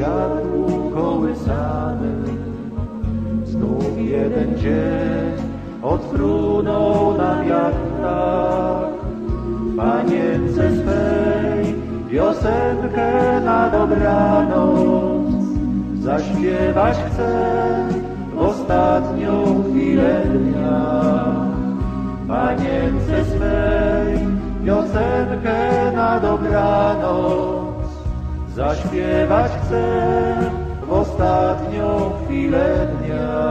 wiatru kołysany. Znów jeden dzień odfrunął nam jak ptak. Panience swej piosenkę na dobranoc zaśpiewać chcę w ostatnią chwilę dnia. Panience swej piosenkę na dobranoc zaśpiewać chcę w ostatnią chwilę dnia.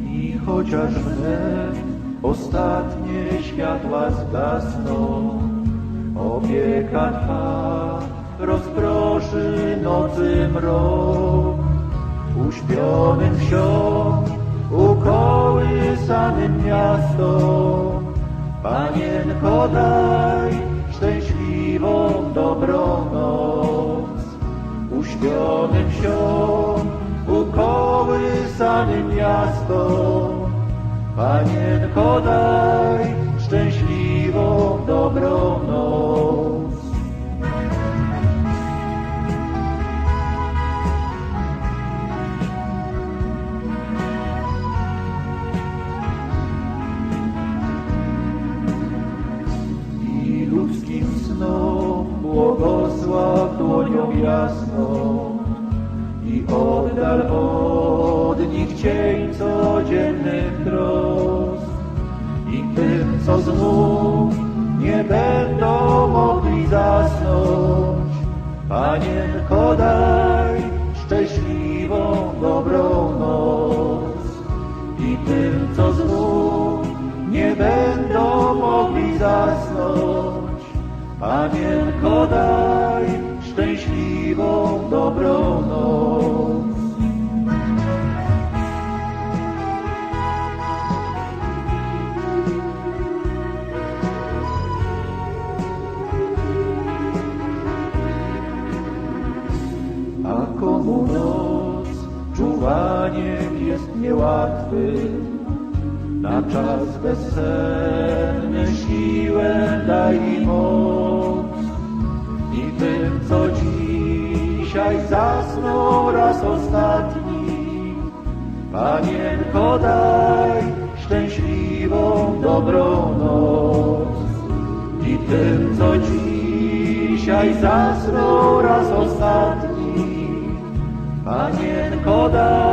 I chociaż wnet ostatnie światła zgasną, opieka rozproszy nocy mrok. Uśpionym wsią, ukołysanym miasto, Panienko daj szczęśliwą dobrą noc. Uśpionym wsią, ukołysanym miasto, Panienko daj szczęśliwą dobrą jasną i oddal od nich cień codziennych trosk i tym, co znów nie będą mogli zasnąć. Panienko daj szczęśliwą, dobrą noc i tym, co znów nie będą mogli zasnąć. Panienko daj czuwaniem jest niełatwy, na czas bezsenny siłę daj moc. I tym, co dzisiaj zasnął raz ostatni, Panienko daj szczęśliwą, dobrą noc. I tym, co dzisiaj zasnął raz ostatni, Panienko daj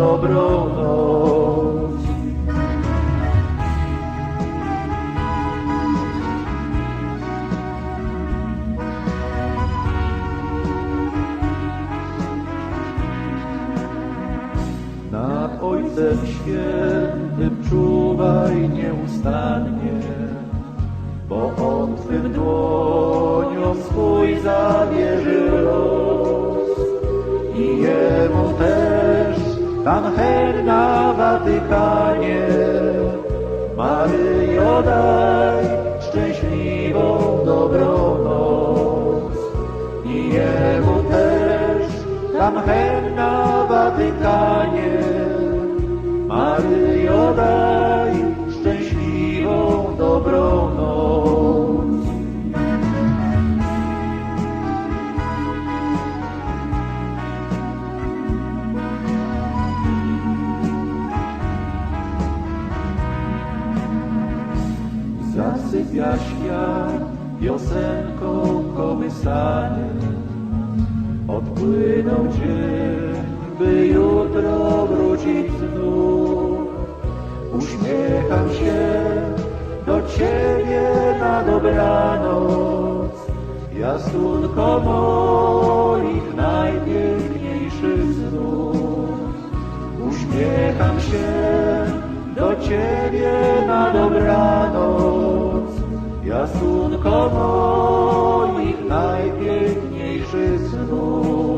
noc. Nad Ojcem Świętym czuwaj nieustannie, tam hen na Watykanie, Maryjo daj szczęśliwą, dobrą noc. I Jemu też tam hen na Watykanie, Maryjo daj Zasypia świat piosenką kołysany. Odpłynął dzień, by jutro wrócić znów. Uśmiecham się do Ciebie na dobranoc. Jastunko moich najpiękniejszych snów. Uśmiecham się do Ciebie na dobranoc. Jasunko moich najpiękniejszych snów.